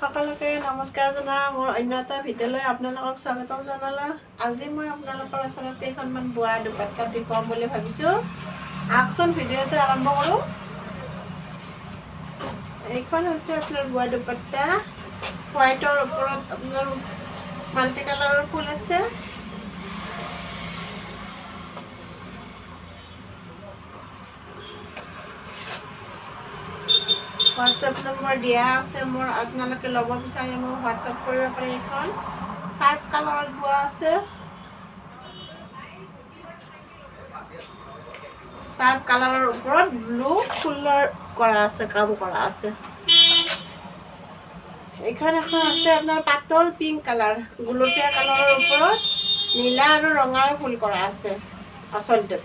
সকলোকে নমস্কাৰ জনা মোৰ অন্য এটা ভিডিঅ'লৈ আপোনালোকক স্বাগতম জনালোঁ। আজি মই আপোনালোকৰ ওচৰত কেইখনমান বোৱা দুপাত্তা দেখুৱাম বুলি ভাবিছোঁ। আকচোন ভিডিঅ'টো আৰম্ভ কৰোঁ। এইখন হৈছে আপোনাৰ বোৱা দুপাত্তা হোৱাইটৰ ওপৰত আপোনাৰ মাল্টি কালাৰৰ ফুল আছে। হোৱাটছএপ নম্বৰ দিয়া আছে, মোৰ আপোনালোকে ল'ব বিচাৰে মোক হোৱাটছএপ কৰিব পাৰে এইখন। চাৰ্ট কালাৰত বোৱা আছে। চাৰ্ট কালাৰৰ ওপৰত ব্লু ফুলৰ কৰা আছে, কাম কৰা আছে। এইখন এখন আছে আপোনাৰ পাতল পিংক কালাৰ গুলপীয়া কালাৰৰ ওপৰত নীলা আৰু ৰঙাৰ ফুল কৰা আছে আচলটোত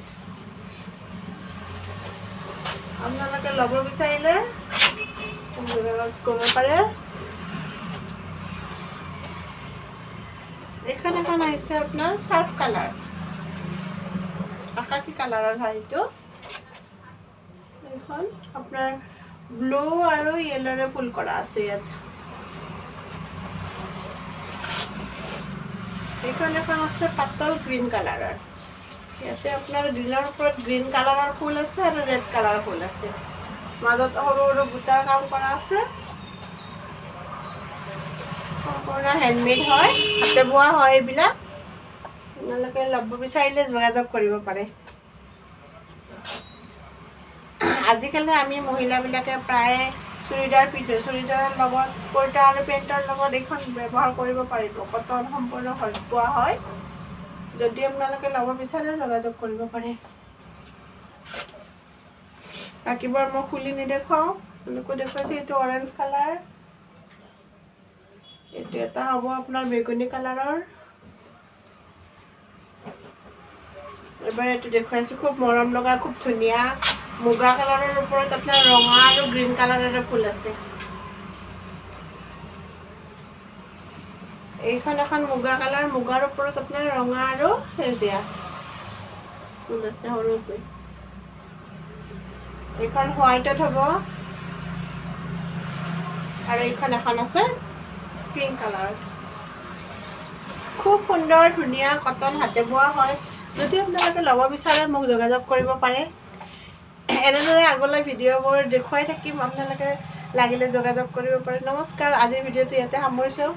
আপোনালোকে ল'ব বিচাৰিলে। ক'ব পাৰে এইখন এখন আহিছে আপোনাৰ চাৰ্ট কালাৰ আকাশী কালাৰৰ হয় এইটো এইখন আপোনাৰ ব্লু আৰু য়েল'ৰে ফুল কৰা আছে ইয়াত। এইখন এখন আছে পাতল গ্ৰীণ কালাৰৰ ইয়াতে আপোনাৰ গ্ৰীণৰ ওপৰত গ্ৰীণ কালাৰৰ ফুল আছে আৰু ৰেড কালাৰৰ ফুল আছে। মাজত সৰু সৰু বুটাৰ কাম কৰা আছে সম্পূৰ্ণ হেণ্ডমেড হয়, হাতে বোৱা হয় এইবিলাক। আপোনালোকে ল'ব বিচাৰিলে যোগাযোগ কৰিব পাৰে। আজিকালি আমি মহিলাবিলাকে প্ৰায়ে চুৰিদাৰ পিন্ধো, চুৰিদাৰৰ লগত, কুৰ্তা আৰু পেণ্টৰ লগত এইখন ব্যৱহাৰ কৰিব পাৰিব, কটন সম্পূৰ্ণ পোৱা হয়। যদি আপোনালোকে ল'ব বিচাৰে যোগাযোগ কৰিব পাৰে। বাকীবোৰ মই খুলি নেদেখুৱাওঁ, আপোনালোকো দেখুৱাইছোঁ, এইটো অৰেঞ্জ কালাৰ এইটো এটা হ'ব আপোনাৰ বেগুনী কালাৰৰ। এবাৰ এইটো দেখুৱাইছোঁ, খুব মৰম লগা, খুব ধুনীয়া। মুগা কালাৰৰ ওপৰত আপোনাৰ ৰঙা আৰু গ্ৰীণ কালাৰেৰে ফুল আছে। এইখন এখন মুগা কালাৰ, মুগাৰ ওপৰত আপোনাৰ ৰঙা আৰু সেউজীয়া ফুল আছে সৰুকৈ। এইখন হোৱাইটত হ'ব। আৰু এইখন এখন আছে পিংক কালাৰ খুব সুন্দৰ, ধুনীয়া কটন হাতে বোৱা হয়। যদি আপোনালোকে ল'ব বিচাৰে, মোক যোগাযোগ কৰিব পাৰে। এনেদৰে আগলৈ ভিডিঅ'বোৰ দেখুৱাই থাকিম। আপোনালোকে লাগিলে যোগাযোগ কৰিব পাৰে। নমস্কাৰ। আজিৰ ভিডিঅ'টো ইয়াতে সামৰিছোঁ।